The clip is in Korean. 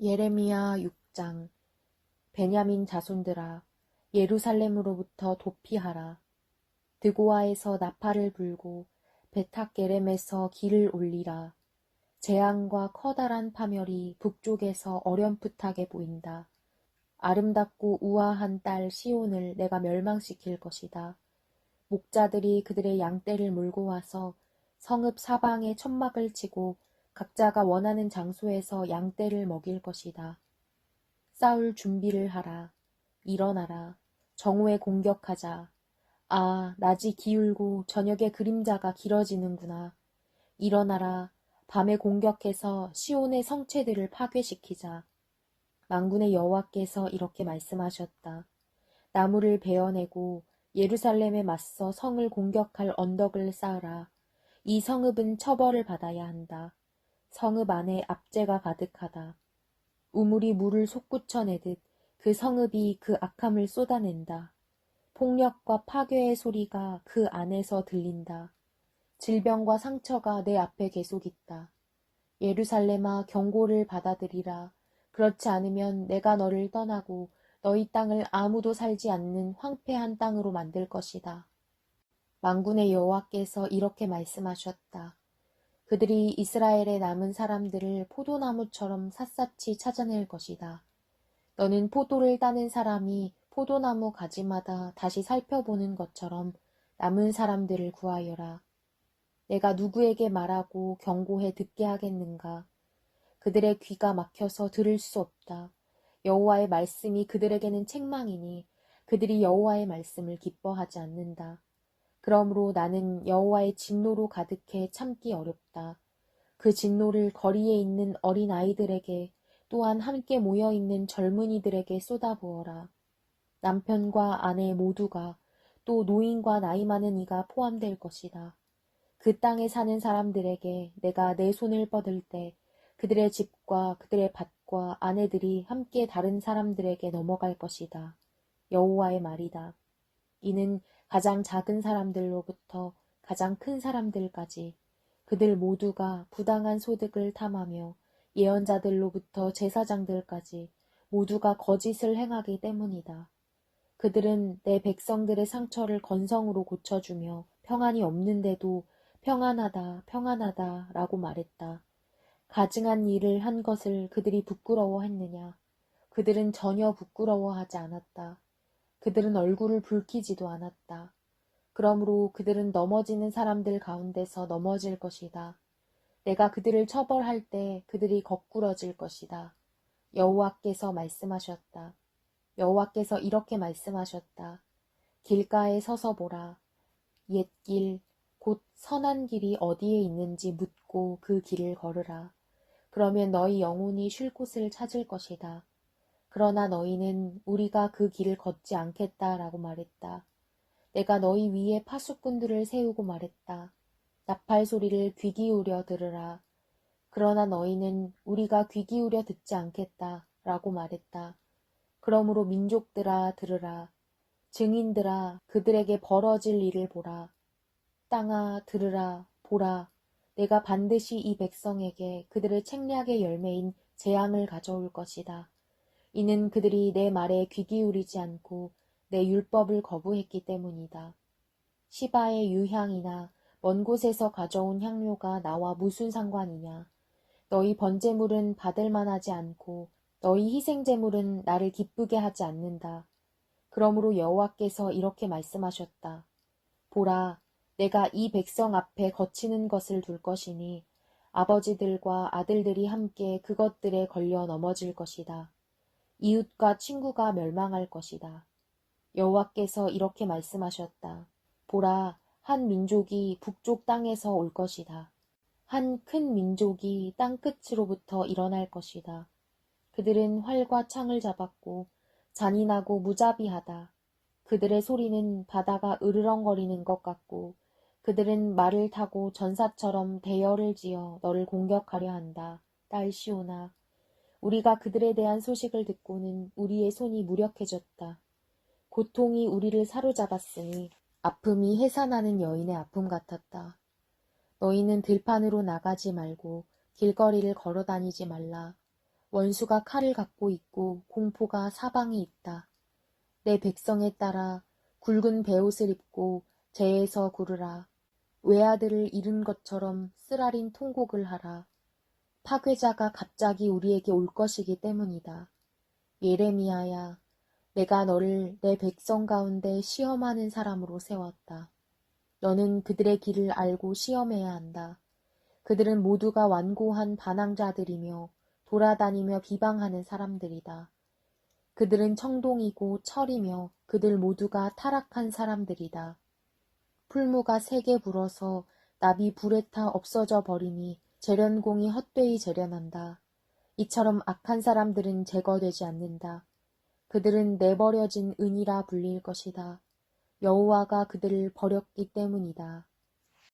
예레미야 6장 베냐민 자손들아 예루살렘으로부터 도피하라 드고아에서 나팔을 불고 베탁게렘에서 길을 올리라 재앙과 커다란 파멸이 북쪽에서 어렴풋하게 보인다. 아름답고 우아한 딸 시온을 내가 멸망시킬 것이다. 목자들이 그들의 양떼를 몰고 와서 성읍 사방에 천막을 치고 각자가 원하는 장소에서 양떼를 먹일 것이다. 싸울 준비를 하라. 일어나라. 정오에 공격하자. 아, 낮이 기울고 저녁에 그림자가 길어지는구나. 일어나라. 밤에 공격해서 시온의 성체들을 파괴시키자. 망군의 여호와께서 이렇게 말씀하셨다. 나무를 베어내고 예루살렘에 맞서 성을 공격할 언덕을 쌓으라. 이 성읍은 처벌을 받아야 한다. 성읍 안에 압제가 가득하다. 우물이 물을 솟구쳐내듯 그 성읍이 그 악함을 쏟아낸다. 폭력과 파괴의 소리가 그 안에서 들린다. 질병과 상처가 내 앞에 계속 있다. 예루살렘아 경고를 받아들이라. 그렇지 않으면 내가 너를 떠나고 너희 땅을 아무도 살지 않는 황폐한 땅으로 만들 것이다. 망군의 여호와께서 이렇게 말씀하셨다. 그들이 이스라엘의 남은 사람들을 포도나무처럼 샅샅이 찾아낼 것이다. 너는 포도를 따는 사람이 포도나무 가지마다 다시 살펴보는 것처럼 남은 사람들을 구하여라. 내가 누구에게 말하고 경고해 듣게 하겠는가? 그들의 귀가 막혀서 들을 수 없다. 여호와의 말씀이 그들에게는 책망이니 그들이 여호와의 말씀을 기뻐하지 않는다. 그러므로 나는 여호와의 진노로 가득해 참기 어렵다. 그 진노를 거리에 있는 어린 아이들에게 또한 함께 모여 있는 젊은이들에게 쏟아부어라. 남편과 아내 모두가 또 노인과 나이 많은 이가 포함될 것이다. 그 땅에 사는 사람들에게 내가 내 손을 뻗을 때 그들의 집과 그들의 밭과 아내들이 함께 다른 사람들에게 넘어갈 것이다. 여호와의 말이다. 이는 가장 작은 사람들로부터 가장 큰 사람들까지 그들 모두가 부당한 소득을 탐하며 예언자들로부터 제사장들까지 모두가 거짓을 행하기 때문이다. 그들은 내 백성들의 상처를 건성으로 고쳐주며 평안이 없는데도 평안하다, 평안하다 라고 말했다. 가증한 일을 한 것을 그들이 부끄러워했느냐? 그들은 전혀 부끄러워하지 않았다. 그들은 얼굴을 붉히지도 않았다. 그러므로 그들은 넘어지는 사람들 가운데서 넘어질 것이다. 내가 그들을 처벌할 때 그들이 거꾸러질 것이다. 여호와께서 말씀하셨다. 여호와께서 이렇게 말씀하셨다. 길가에 서서 보라. 옛길, 곧 선한 길이 어디에 있는지 묻고 그 길을 걸으라. 그러면 너희 영혼이 쉴 곳을 찾을 것이다. 그러나 너희는 우리가 그 길을 걷지 않겠다라고 말했다. 내가 너희 위에 파수꾼들을 세우고 말했다. 나팔 소리를 귀 기울여 들으라. 그러나 너희는 우리가 귀 기울여 듣지 않겠다라고 말했다. 그러므로 민족들아 들으라. 증인들아 그들에게 벌어질 일을 보라. 땅아 들으라 보라. 내가 반드시 이 백성에게 그들의 책략의 열매인 재앙을 가져올 것이다. 이는 그들이 내 말에 귀 기울이지 않고 내 율법을 거부했기 때문이다. 시바의 유향이나 먼 곳에서 가져온 향료가 나와 무슨 상관이냐. 너희 번제물은 받을 만하지 않고 너희 희생제물은 나를 기쁘게 하지 않는다. 그러므로 여호와께서 이렇게 말씀하셨다. 보라, 내가 이 백성 앞에 거치는 것을 둘 것이니 아버지들과 아들들이 함께 그것들에 걸려 넘어질 것이다. 이웃과 친구가 멸망할 것이다. 여호와께서 이렇게 말씀하셨다. 보라, 한 민족이 북쪽 땅에서 올 것이다. 한 큰 민족이 땅 끝으로부터 일어날 것이다. 그들은 활과 창을 잡았고 잔인하고 무자비하다. 그들의 소리는 바다가 으르렁거리는 것 같고 그들은 말을 타고 전사처럼 대열을 지어 너를 공격하려 한다. 딸 시오나 우리가 그들에 대한 소식을 듣고는 우리의 손이 무력해졌다. 고통이 우리를 사로잡았으니 아픔이 해산하는 여인의 아픔 같았다. 너희는 들판으로 나가지 말고 길거리를 걸어 다니지 말라. 원수가 칼을 갖고 있고 공포가 사방에 있다. 내 백성에 따라 굵은 베옷을 입고 재에서 구르라. 외아들을 잃은 것처럼 쓰라린 통곡을 하라. 파괴자가 갑자기 우리에게 올 것이기 때문이다. 예레미야야, 내가 너를 내 백성 가운데 시험하는 사람으로 세웠다. 너는 그들의 길을 알고 시험해야 한다. 그들은 모두가 완고한 반항자들이며 돌아다니며 비방하는 사람들이다. 그들은 청동이고 철이며 그들 모두가 타락한 사람들이다. 풀무가 세게 불어서 납이 불에 타 없어져 버리니 재련공이 헛되이 재련한다. 이처럼 악한 사람들은 제거되지 않는다. 그들은 내버려진 은이라 불릴 것이다. 여호와가 그들을 버렸기 때문이다.